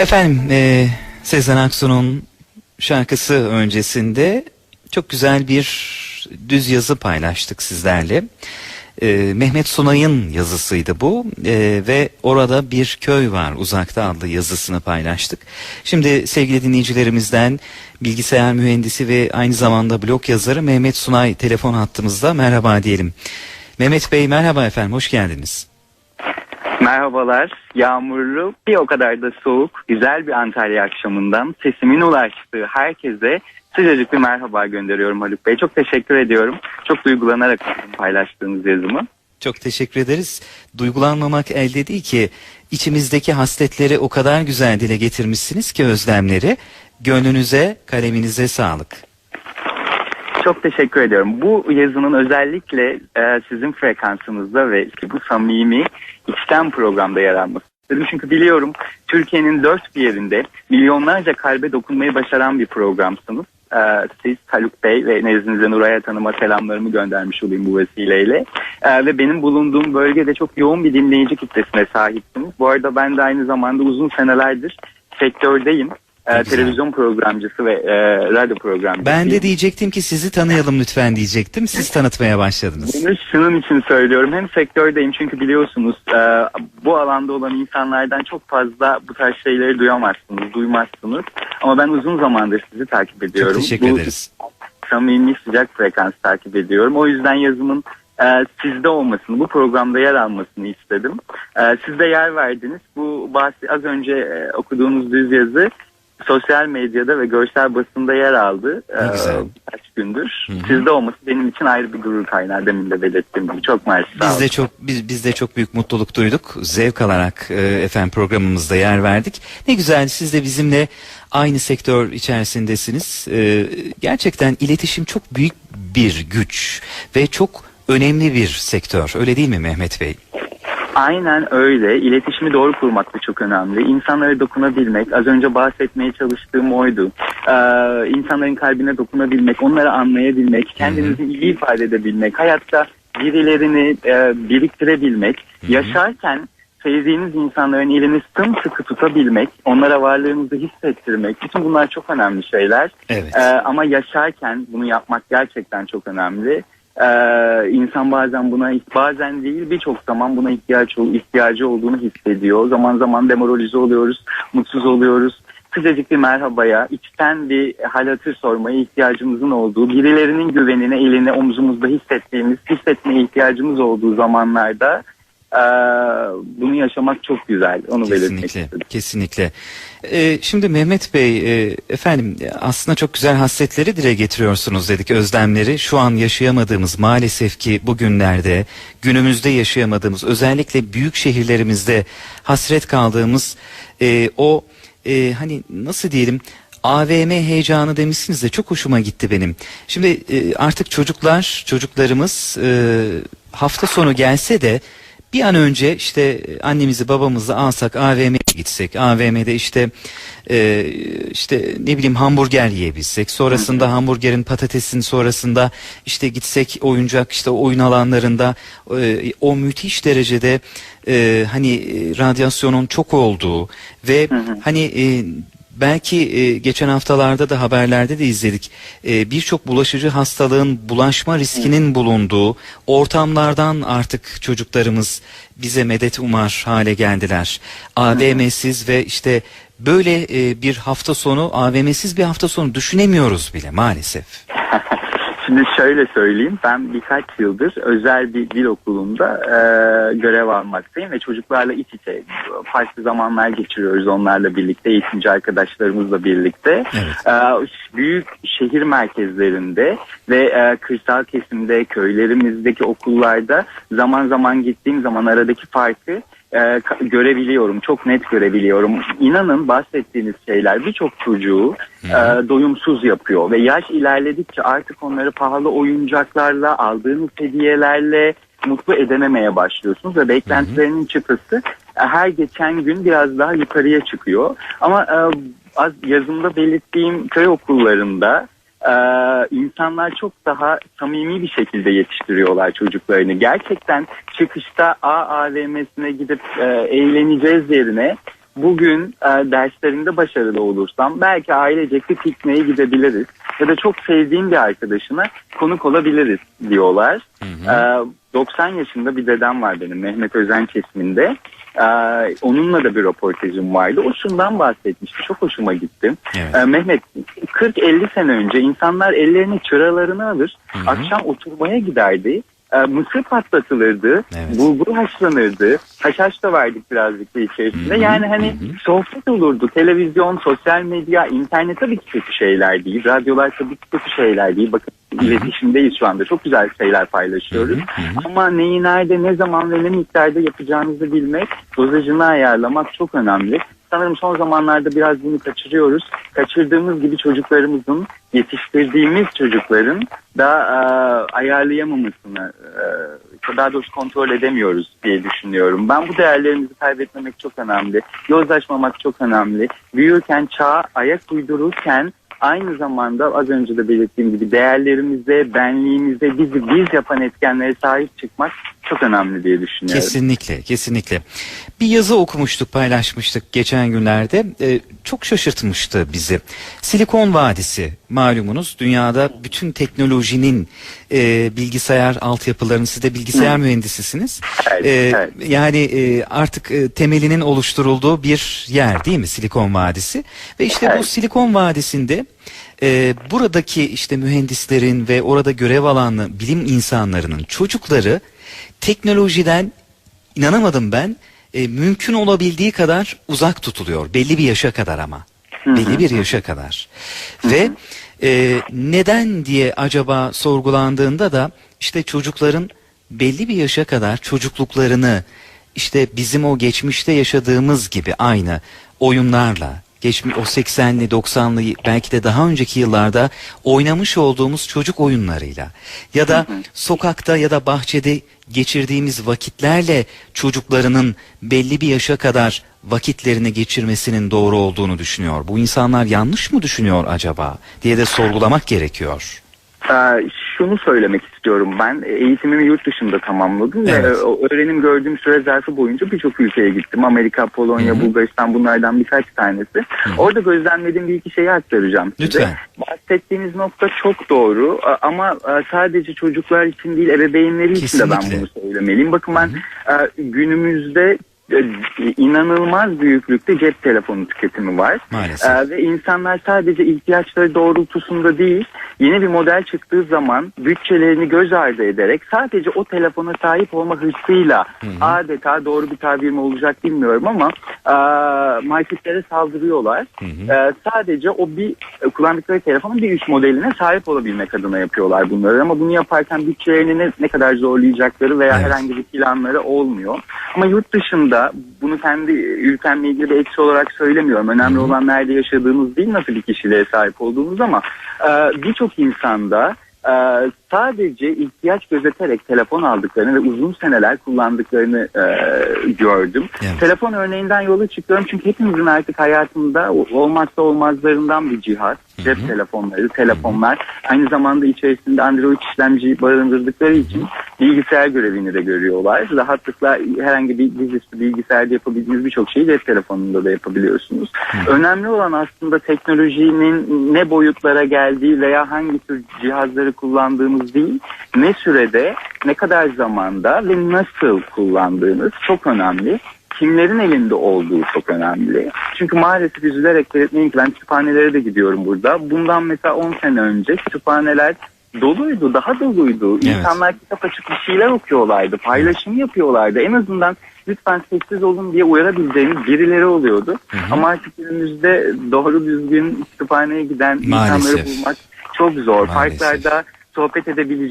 Efendim e, Sezen Aksu'nun şarkısı öncesinde çok güzel bir düz yazı paylaştık sizlerle. E, Mehmet Sunay'ın yazısıydı bu e, ve orada bir köy var uzakta adlı yazısını paylaştık. Şimdi sevgili dinleyicilerimizden bilgisayar mühendisi ve aynı zamanda blog yazarı Mehmet Sunay telefon hattımızda merhaba diyelim. Mehmet Bey merhaba efendim hoş geldiniz. Merhabalar. Yağmurlu, bir o kadar da soğuk, güzel bir Antalya akşamından sesimin ulaştığı herkese sıcacık bir merhaba gönderiyorum Haluk Bey. Çok teşekkür ediyorum. Çok duygulanarak paylaştığınız yazımı. Çok teşekkür ederiz. Duygulanmamak elde değil ki içimizdeki hasletleri o kadar güzel dile getirmişsiniz ki özlemleri. Gönlünüze, kaleminize sağlık. Çok teşekkür ediyorum. Bu yazının özellikle e, sizin frekansınızda ve bu samimi içten programda yer alması. Çünkü biliyorum Türkiye'nin dört bir yerinde milyonlarca kalbe dokunmayı başaran bir programsınız. E, siz Haluk Bey ve nezdinizde Nuray Hanım'a selamlarımı göndermiş olayım bu vesileyle. E, ve benim bulunduğum bölgede çok yoğun bir dinleyici kitlesine sahipsiniz. Bu arada ben de aynı zamanda uzun senelerdir sektördeyim. E, televizyon programcısı ve e, radyo programcısı. Ben de diyecektim ki sizi tanıyalım lütfen diyecektim. Siz tanıtmaya başladınız. Bunu şunun için söylüyorum. Hem sektördeyim çünkü biliyorsunuz e, bu alanda olan insanlardan çok fazla bu tarz şeyleri duyamazsınız, duymazsınız. Ama ben uzun zamandır sizi takip ediyorum. Çok teşekkür bu ederiz. samimi sıcak frekans takip ediyorum. O yüzden yazımın e, sizde olmasını, bu programda yer almasını istedim. E, siz de yer verdiniz. Bu bahsi, az önce e, okuduğunuz düz yazı sosyal medyada ve görsel basında yer aldı. Ne E, güzel. Birkaç gündür. Hı hı. Sizde olması benim için ayrı bir gurur kaynağı demin de belirttiğim gibi. Çok mersi. Biz de çok biz, biz de çok büyük mutluluk duyduk. Zevk alarak e, efendim programımızda yer verdik. Ne güzel siz de bizimle aynı sektör içerisindesiniz. E, gerçekten iletişim çok büyük bir güç ve çok önemli bir sektör. Öyle değil mi Mehmet Bey? Aynen öyle. İletişimi doğru kurmak da çok önemli. İnsanlara dokunabilmek, az önce bahsetmeye çalıştığım oydu. Ee, insanların kalbine dokunabilmek, onları anlayabilmek, kendinizi iyi ifade edebilmek, hayatta birilerini e, biriktirebilmek, yaşarken sevdiğiniz insanların elini sımsıkı tutabilmek, onlara varlığınızı hissettirmek, bütün bunlar çok önemli şeyler. Evet. Ee, ama yaşarken bunu yapmak gerçekten çok önemli. Ee, insan bazen buna bazen değil birçok zaman buna ihtiyaç ihtiyacı olduğunu hissediyor. Zaman zaman demoralize oluyoruz, mutsuz oluyoruz. Sıcacık bir merhabaya, içten bir hal hatır sormaya ihtiyacımızın olduğu, birilerinin güvenine, elini omzumuzda hissettiğimiz, hissetmeye ihtiyacımız olduğu zamanlarda bunu yaşamak çok güzel. Onu belirtmek Kesinlikle, istedim. kesinlikle. Ee, şimdi Mehmet Bey, e, efendim aslında çok güzel hasletleri dile getiriyorsunuz dedik, özlemleri. Şu an yaşayamadığımız maalesef ki bugünlerde, günümüzde yaşayamadığımız, özellikle büyük şehirlerimizde hasret kaldığımız e, o e, hani nasıl diyelim AVM heyecanı demişsiniz de çok hoşuma gitti benim. Şimdi e, artık çocuklar, çocuklarımız e, hafta sonu gelse de bir an önce işte annemizi babamızı alsak AVM'ye gitsek AVM'de işte e, işte ne bileyim hamburger yiyebilsek sonrasında hamburgerin patatesin sonrasında işte gitsek oyuncak işte oyun alanlarında e, o müthiş derecede e, hani e, radyasyonun çok olduğu ve hani e, belki e, geçen haftalarda da haberlerde de izledik. E, Birçok bulaşıcı hastalığın bulaşma riskinin bulunduğu ortamlardan artık çocuklarımız bize medet umar hale geldiler. AVM'siz ve işte böyle e, bir hafta sonu AVM'siz bir hafta sonu düşünemiyoruz bile maalesef. Şimdi şöyle söyleyeyim ben birkaç yıldır özel bir dil okulunda e, görev almaktayım ve çocuklarla iç içe farklı zamanlar geçiriyoruz onlarla birlikte eğitimci arkadaşlarımızla birlikte. Evet. E, büyük şehir merkezlerinde ve e, kırsal kesimde köylerimizdeki okullarda zaman zaman gittiğim zaman aradaki farkı e, görebiliyorum. Çok net görebiliyorum. İnanın bahsettiğiniz şeyler birçok çocuğu e, doyumsuz yapıyor ve yaş ilerledikçe artık onları pahalı oyuncaklarla, aldığınız hediyelerle mutlu edememeye başlıyorsunuz ve beklentilerinin çıtası e, her geçen gün biraz daha yukarıya çıkıyor. Ama e, az yazımda belirttiğim köy okullarında e, insanlar çok daha samimi bir şekilde yetiştiriyorlar çocuklarını. Gerçekten çıkışta A AVM'sine gidip e, eğleneceğiz yerine bugün e, derslerinde başarılı olursam belki ailecek bir pikniğe gidebiliriz ya da çok sevdiğim bir arkadaşına konuk olabiliriz diyorlar. E, 90 yaşında bir dedem var benim Mehmet Özen kesiminde. E, onunla da bir röportajım vardı. O şundan bahsetmişti. Çok hoşuma gitti. Evet. E, Mehmet 40-50 sene önce insanlar ellerine çıralarını alır, Hı hı. akşam oturmaya giderdi. E, mısır patlatılırdı, Evet. bulgur haşlanırdı, haşhaş da verdik birazcık da içerisinde. Hı hı, Yani hani hı hı. sohbet olurdu, televizyon, sosyal medya, internet tabii ki kötü şeyler değil, radyolar tabii ki kötü şeyler değil. Bakın iletişimdeyiz şu anda, çok güzel şeyler paylaşıyoruz. Ama neyi nerede, ne zaman ve ne miktarda yapacağınızı bilmek, dozajını ayarlamak çok önemli. Sanırım son zamanlarda biraz bunu kaçırıyoruz. Kaçırdığımız gibi çocuklarımızın, yetiştirdiğimiz çocukların da e, ayarlayamamasını, e, daha doğrusu kontrol edemiyoruz diye düşünüyorum. Ben bu değerlerimizi kaybetmemek çok önemli. Yozlaşmamak çok önemli. Büyürken çağa ayak uydururken aynı zamanda az önce de belirttiğim gibi değerlerimize, benliğimize, bizi biz yapan etkenlere sahip çıkmak çok önemli diye düşünüyorum. Kesinlikle, kesinlikle. Bir yazı okumuştuk, paylaşmıştık geçen günlerde. Ee, çok şaşırtmıştı bizi. Silikon Vadisi malumunuz dünyada bütün teknolojinin e, bilgisayar altyapılarını siz de bilgisayar mühendisisiniz. Evet, Ee, evet. Yani e, artık e, temelinin oluşturulduğu bir yer değil mi Silikon Vadisi? Ve işte bu Evet. Silikon Vadisi'nde e, buradaki işte mühendislerin ve orada görev alan bilim insanlarının çocukları teknolojiden inanamadım ben e, mümkün olabildiği kadar uzak tutuluyor. Belli bir yaşa kadar ama. Belli bir yaşa kadar. Ve e, neden diye acaba sorgulandığında da işte çocukların belli bir yaşa kadar çocukluklarını işte bizim o geçmişte yaşadığımız gibi aynı oyunlarla geçmiş o 80'li 90'lı belki de daha önceki yıllarda oynamış olduğumuz çocuk oyunlarıyla ya da sokakta ya da bahçede geçirdiğimiz vakitlerle çocuklarının belli bir yaşa kadar vakitlerini geçirmesinin doğru olduğunu düşünüyor. Bu insanlar yanlış mı düşünüyor acaba diye de sorgulamak gerekiyor. Ee, şunu söylemek istiyorum ben eğitimimi yurt dışında tamamladım Evet. ve öğrenim gördüğüm süre zarfı boyunca birçok ülkeye gittim. Amerika, Polonya, Hı hı. Bulgaristan bunlardan birkaç tanesi. Orada gözlemlediğim bir iki şeyi aktaracağım size. Lütfen. Bahsettiğiniz nokta çok doğru ama sadece çocuklar için değil ebeveynleri için de ben bunu söylemeliyim. Bakın ben e, günümüzde inanılmaz büyüklükte cep telefonu tüketimi var. Maalesef. Ee, ve insanlar sadece ihtiyaçları doğrultusunda değil, yeni bir model çıktığı zaman bütçelerini göz ardı ederek sadece o telefona sahip olma hırsıyla adeta doğru bir tabir mi olacak bilmiyorum ama e, marketlere saldırıyorlar. E, sadece o bir e, kullandıkları telefonun bir üst modeline sahip olabilmek adına yapıyorlar bunları ama bunu yaparken bütçelerini ne, ne kadar zorlayacakları veya Evet. herhangi bir planları olmuyor. Ama yurt dışında bunu kendi ülkemle ilgili bir eksi olarak söylemiyorum. Önemli olan nerede yaşadığınız değil nasıl bir kişiliğe sahip olduğunuz ama e, birçok insanda e, sadece ihtiyaç gözeterek telefon aldıklarını ve uzun seneler kullandıklarını e, gördüm. Evet. Telefon örneğinden yola çıkıyorum çünkü hepimizin artık hayatında olmazsa olmazlarından bir cihaz. Cep telefonları, telefonlar. Aynı zamanda içerisinde Android işlemci barındırdıkları için bilgisayar görevini de görüyorlar. Rahatlıkla herhangi bir dizüstü bilgisayarda yapabildiğiniz birçok şeyi cep telefonunda da yapabiliyorsunuz. Önemli olan aslında teknolojinin ne boyutlara geldiği veya hangi tür cihazları kullandığımız değil, ne sürede, ne kadar zamanda ve nasıl kullandığınız çok önemli kimlerin elinde olduğu çok önemli. Çünkü maalesef üzülerek belirtmeyeyim ki ben kütüphanelere de gidiyorum burada. Bundan mesela 10 sene önce kütüphaneler doluydu, daha doluydu. Evet. İnsanlar kitap açıp bir şeyler okuyorlardı, paylaşım yapıyorlardı. En azından lütfen sessiz olun diye uyarabileceğimiz birileri oluyordu. Ama artık günümüzde doğru düzgün kütüphaneye giden Maalesef. insanları bulmak çok zor. Maalesef. Parklarda sohbet edebileceğiniz